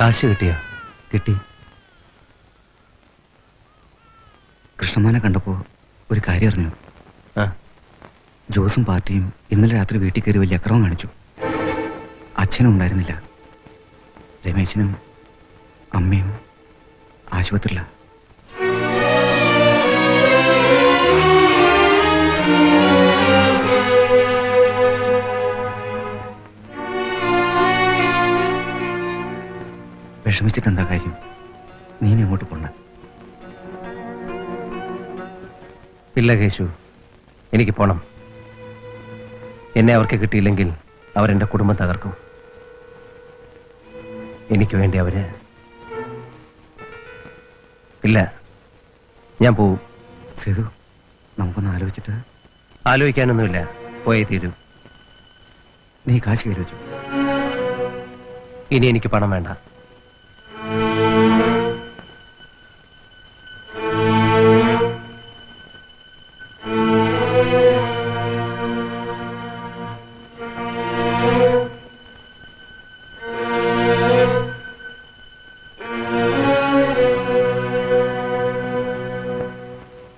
കാശ് കിട്ടിയോ? കിട്ടി. കൃഷ്ണമാനെ കണ്ടപ്പോ ഒരു കാര്യം അറിഞ്ഞു. ജോസും പാർട്ടിയും ഇന്നലെ രാത്രി വീട്ടിൽ കയറി വലിയ അക്രമം കാണിച്ചു. അച്ഛനും ഉണ്ടായിരുന്നില്ല. രമേശിനും അമ്മയും ആശുപത്രിയില. വിഷമിച്ചിട്ട് എന്താ കാര്യം? നീ അങ്ങോട്ട് പോണ്ട. ഇല്ല കേശു. എനിക്ക് പോണം. എന്നെ അവർക്ക് കിട്ടിയില്ലെങ്കിൽ അവരെന്റെ കുടുംബം തകർക്കും. എനിക്ക് വേണ്ടി അവർ ഇല്ല ഞാൻ പോവും. സേതു നമുക്കൊന്ന് ആലോചിച്ചിട്ട്. ആലോചിക്കാനൊന്നുമില്ല. പോയേ തീരൂ. നീ കാശ് കയറി വെച്ചു. ഇനി എനിക്ക് പണം വേണ്ട.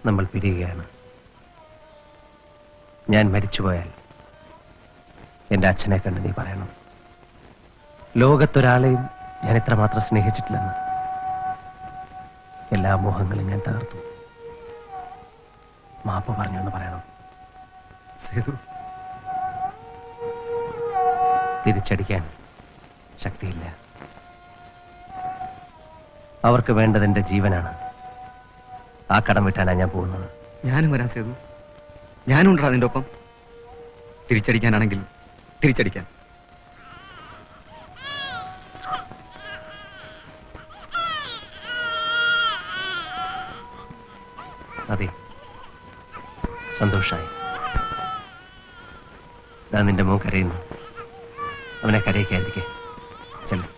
നമ്മൾ പിരിയുകയാണ്. ഞാൻ മരിച്ചുപോയാൽ എന്റെ അച്ഛനെ കണ്ട് നീ പറയണം. ലോകത്തൊരാളെയും ഞാൻ ഇത്രമാത്രം സ്നേഹിച്ചിട്ടില്ലെന്ന് എല്ലാ മോഹങ്ങളും ഞാൻ തകർത്തു. മാപ്പ് പറഞ്ഞു എന്ന് പറയണം. സേതു. തിരിച്ചടിക്കാൻ ശക്തിയില്ല. അവർക്ക് വേണ്ടത് ജീവനാണ്. ആ കടം വിട്ടാനാണ് ഞാൻ പോകുന്നത്. ഞാനും വരാൻ ചെയ്തു ഞാനും ഉണ്ടാ നിന്റെ ഒപ്പം. തിരിച്ചടിക്കാനാണെങ്കിൽ തിരിച്ചടിക്കാൻ അതെ. സന്തോഷായി. ഞാൻ നിന്റെ മോൻ കരയുന്നു. അവനെ കരയിക്കാതിരിക്കെ. ചെല്ലു.